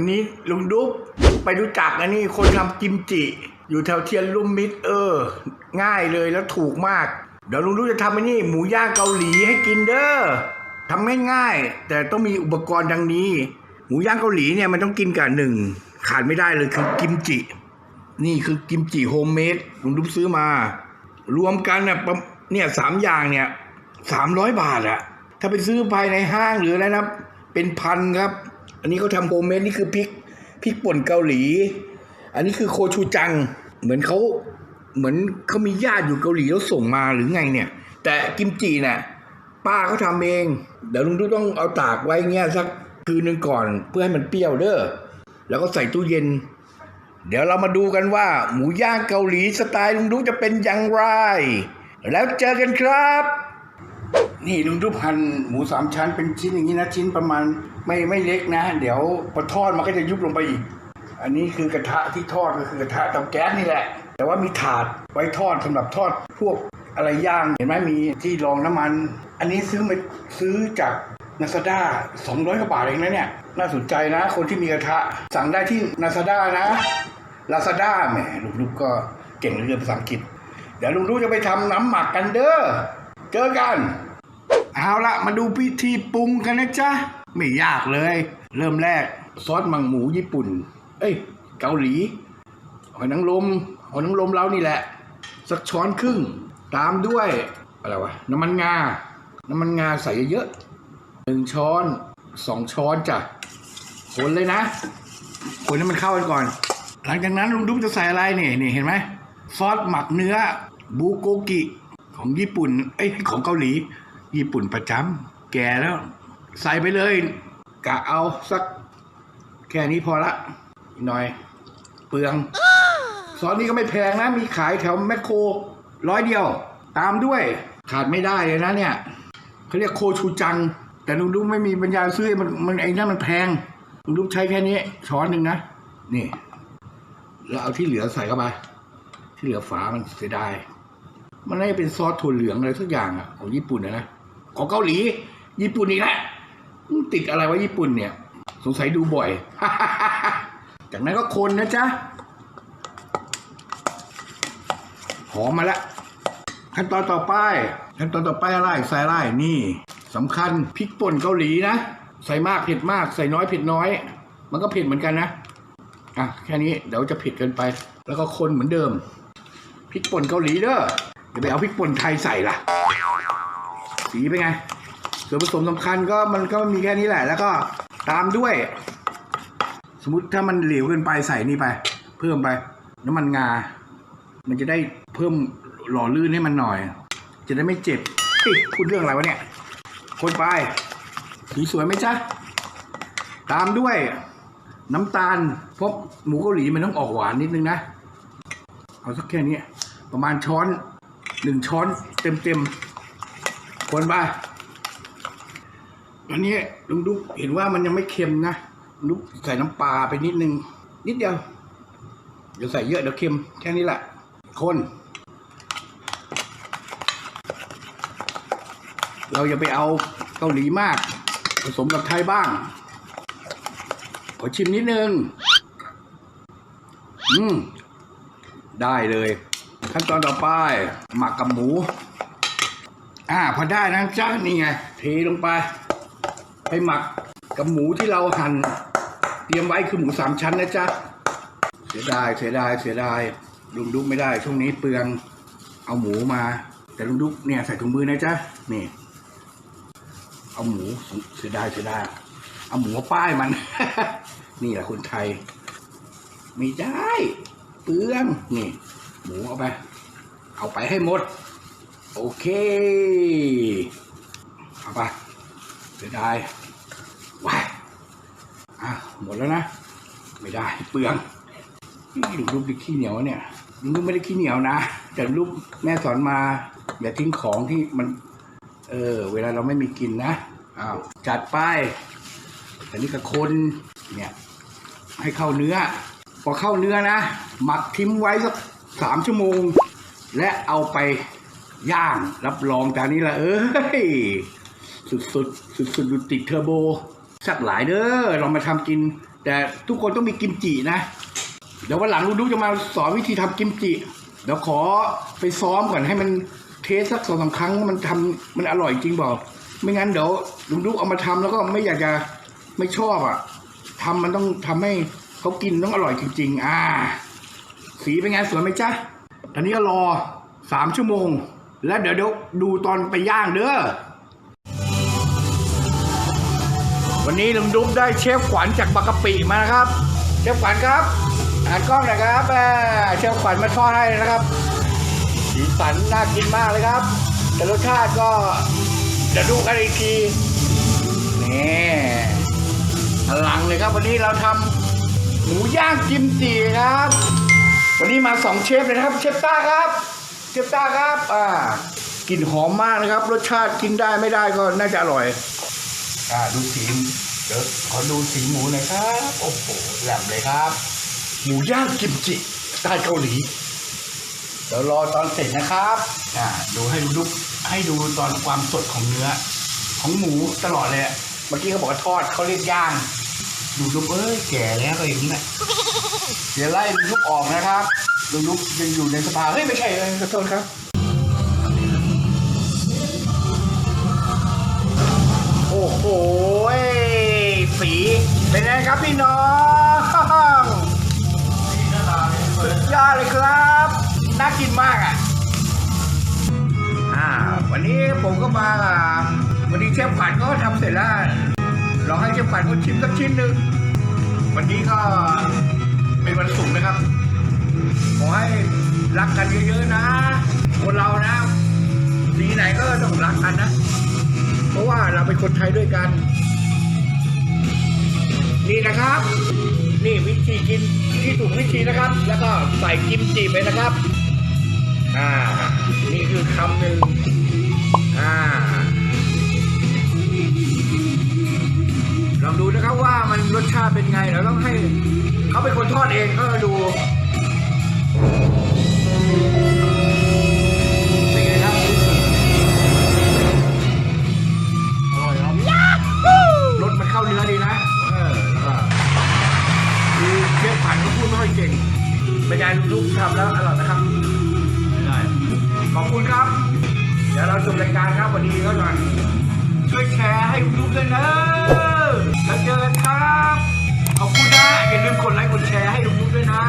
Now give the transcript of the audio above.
วันนี้ลุงดุ๊บไปรู้จักอันนี้คนทำกิมจิ อยู่แถวเทียนลุ่มมิตรเออ ง่ายเลยแล้วถูกมาก เดี๋ยวลุงดุ๊บจะทำอันนี้หมูย่างเกาหลีให้กินเด้อทำง่ายๆ แต่ต้องมีอุปกรณ์ดังนี้ หมูย่างเกาหลีเนี่ยมันต้องกินกับหนึ่งขาดไม่ได้เลยคือกิมจิ นี่คือกิมจิโฮมเมดลุงดุ๊บซื้อมา รวมกันเนี่ยเนี่ยสามอย่างเนี่ยสามร้อยบาทอะถ้าไปซื้อภายในห้างหรืออะไรนะเป็นพันครับ อันนี้เขาทำโฮมเมดนี่คือพริกพริกป่นเกาหลี อันนี้คือโคชูจัง เหมือนเขาเหมือนเขามีญาติอยู่เกาหลีแล้วส่งมาหรือไงเนี่ย แต่กิมจิเนี่ยป้าเขาทำเอง เดี๋ยวลุงดูต้องเอาตากไว้เงี้ยสักคืนหนึ่งก่อนเพื่อให้มันเปรี้ยวเด้อแล้วก็ใส่ตู้เย็น เดี๋ยวเรามาดูกันว่า หมูย่างเกาหลีสไตล์ลุงดุ๊กจะเป็นอย่างไร แล้วเจอกันครับ นี่ลุงดุ๊กหั่นหมูสามชั้นเป็นชิ้นอย่างนี้นะชิ้นประมาณไม่ไม่เล็กนะ เดี๋ยวพอทอดมันก็จะยุบลงไปอีก อันนี้คือกระทะที่ทอดก็คือกระทะเตาแก๊สนี่แหละ แต่ว่ามีถาดไว้ทอดสำหรับทอดพวกอะไรย่างเห็นไหมมีที่รองน้ำมัน อันนี้ซื้อมาซื้อจากนาซาด้า200กว่าบาทเองนะเนี่ย น่าสนใจนะ คนที่มีกระทะสั่งได้ที่นาซาด้านะลาซาด้าแหมลุงๆก็เก่งเรื่องภาษาอังกฤษ เดี๋ยวลุงดูจะไปทำน้ำหมักกันเด้อ เจอกัน เอาละมาดูพิธีปรุงกันนะจ๊ะ ไม่ยากเลย เริ่มแรกซอสมังหมูญี่ปุ่น เอ้ย เกาหลีหอยนางรมหอยนางรมเรานี่แหละ สักช้อนครึ่ง ตามด้วยอะไรวะน้ำมันงา น้ำมันงาใส่เยอะๆหนึ่งช้อนสองช้อนจ้ะคนเลยนะคนให้มันเข้ากันก่อน หลังจากนั้นลุงดุ๊กจะใส่อะไรเนี่ยนี่เห็นไหมซอสหมักเนื้อบูโกกิ ของญี่ปุ่น เอ้ยของเกาหลี ญี่ปุ่นประจำแก่แล้ว ใส่ไปเลยกะเอาสัก แค่นี้พอละหน่อย เปลืองซอสนี้ก็ไม่แพงนะ มีขายแถวแมคโครร้อยเดียว ตามด้วย ขาดไม่ได้เลยนะเนี่ยเขาเรียกโคชูจัง แต่ลุงดุ๊กไม่มีปัญญาซื้อมันมันไอ้นั่นมันแพงลุงดุ๊กใช้แค่นี้ช้อนหนึ่งนะนี่ แล้วเอาที่เหลือใส่เข้าไปที่เหลือฝามันเสียดาย มันน่าจะเป็นซอสถั่วเหลืองอะไรสักอย่างอะของญี่ปุ่นนะนะของเกาหลี ญี่ปุ่นอีกแหล้วมันติดอะไรวะญี่ปุ่นเนี่ย สงสัยดูบ่อย จากนั้นก็คนนะจ๊ะหอมมาแล้วขั้นตอนต่อไปขั้นตอนต่อไปอะไรใส่อะไรนี่สำคัญพริกป่นเกาหลีนะใส่มากเผ็ดมากใส่น้อยเผ็ดน้อย มันก็เผ็ดเหมือนกันนะอะแค่นี้เดี๋ยวจะเผ็ดเกินไป แล้วก็คนเหมือนเดิมพริกป่นเกาหลีเด้อ อย่าไปเอาพริกป่นไทยใส่ล่ะ สีเป็นไง ส่วนผสมสำคัญก็มันก็มีแค่นี้แหละ แล้วก็ตามด้วย สมมติถ้ามันเหลวเกินไปใส่นี่ไป เพิ่มไปน้ำมันงา มันจะได้เพิ่มหล่อลื่นให้มันหน่อย จะได้ไม่เจ็บเฮ้ยพูดเรื่องอะไรวะเนี่ย คนไปสีสวยไหมจ๊ะ ตามด้วยน้ำตาลเพราะหมูเกาหลีมันต้องออกหวานนิดนึงนะ เอาสักแค่นี้ ประมาณช้อน หนึ่งช้อนเต็มเต็มๆคนไปอันนี้ลุงดุ๊กเห็นว่ามันยังไม่เค็มนะลุงดุ๊กใส่น้ำปลาไปนิดนึง นิดเดียว เดี๋ยวใส่เยอะเดี๋ยวเค็มแค่นี้แหละ คนเราอย่าไปเอาเกาหลีมาก ผสมกับไทยบ้าง ขอชิมนิดนึง อืม ได้เลย ขั้นตอนต่อไปหมักกับหมู อ่าพอได้นะจ๊ะนี่ไงเทลงไปไปหมักกับหมูที่เราหั่นเตรียมไว้คือหมูสามชั้นนะจ๊ะเสียดายเสียดายเสียดายลุงดุ๊กไม่ได้ช่วงนี้เปลืองเอาหมูมา แต่ลุงดุ๊กเนี่ยใส่ถุงมือนะจ๊ะนี่ เอาหมูเสียดายเสียดายเอาหมูป้ายมัน นี่แหละคนไทย ไม่ได้ เปลืองนี่ หมูเอาไป เอาไปให้หมด โอเค เอาไปเสียดายว้ายอะหมดแล้วนะ ไม่ได้เปลืองนี่ดูรูดิขี้เหนียวเนี่ยลูกไม่ได้ขี้เหนียวนะ แต่ลูกแม่สอนมาอย่าทิ้งของที่มัน เออ เวลาเราไม่มีกินนะอ้าวจัดไปแต่นี่กับคนเนี่ยให้เข้าเนื้อ พอเข้าเนื้อนะ หมักทิ้งไว้สัก สามชั่วโมง และเอาไปย่างรับรองจานนี้ละเอ้ย สุดสุดสุดสุดดูติดเทอร์โบ สักหลายเด้อลองมาทำกิน แต่ทุกคนต้องมีกิมจินะ เดี๋ยววันหลังลุงดุ๊กจะมาสอนวิธีทำกิมจิเดี๋ยวขอไปซ้อมก่อนให้มันเทสสักสองสามครั้งมันทำมันอร่อยจริงบอกไม่งั้นเดี๋ยวลุงดุ๊กเอามาทำแล้วก็ไม่อยากจะไม่ชอบอะทำมันต้องทำให้เขากินต้องอร่อยจริง ๆ อ่า สีเป็นไงสวยไหมจ๊ะตอนนี้ก็รอสามชั่วโมง แล้วเดี๋ยวเดี๋ยวดูตอนไปย่างเด้อ วันนี้ลุงดุ๊กได้เชฟขวัญจากบางกะปิมานะครับ เชฟขวัญครับอ่านกล้องหน่อยครับอ่าเชฟขวัญมาทอดให้นะครับ สีสันน่ากินมากเลยครับ แต่รสชาติก็เดี๋ยวดูกันอีกทีนี่พลังเลยครับวันนี้เราทำหมูย่างกิมจิครับ วันนี้มาสองเชฟเลยนะครับ เชฟต้าครับ เชฟต้าครับ อ่ากลิ่นหอมมากนะครับ รสชาติกินได้ไม่ได้ก็น่าจะอร่อย อ่าดูสีเดี๋ยวขอดูสีหมูหน่อยครับ โอ้โหแหลมเลยครับ หมูย่างกิมจิสไตล์เกาหลีเดี๋ยวรอตอนเสร็จนะครับ อ่าดูให้ดูให้ดูตอนความสดของเนื้อ ของหมูตลอดเลยอะเมื่อกี้เขาบอกว่าทอดเขาเรียกย่าง ดูลุกเอ้ยแก่แล้วก็อย่างนี้แหละ เดี๋ยวไล่ลุกออกนะครับลุลุกยังอยู่ในสภาเฮ้ยไม่ใช่เลยขอโทษครับ โอ้โหสีเป็นไงครับพี่น้องสุดยอดเลยครับน่ากินมากอะอ่าวันนี้ผมก็มาอ่าวันนี้เชฟขวัญก็ทำเสร็จแล้วลองให้เชฟขวัญเขาชิมสักชิ้นหนึ่งวันนี้ก็ เป็นวันศุกร์นะครับ ขอให้รักกันเยอะๆนะ คนเรานะสีไหนก็ต้องรักกันนะ เพราะว่าเราเป็นคนไทยด้วยกัน นี่นะครับ นี่วิธีกินที่ถูกวิธีนะครับ แล้วก็ใส่กิมจิไปนะครับ อ่า นี่คือคำหนึ่งอ่า รสชาติเป็นไงเราต้องให้เขาเป็นคนทอดเองก็ดูเป็นไงครับอร่อยครับรสมันเข้าเนื้อดีนะเออแล้วก็คือเชฟผันก็พูดไม่ค่อยเก่งบรรยายลูกๆทำแล้วอร่อยนะครับได้ขอบคุณครับ เดี๋ยวเราจบรายการครับวันนี้ก็หน่อยช่วยแชร์ให้ลูกๆด้วยนะ กดไลค์กดแชร์ให้ลูกด้วยนะ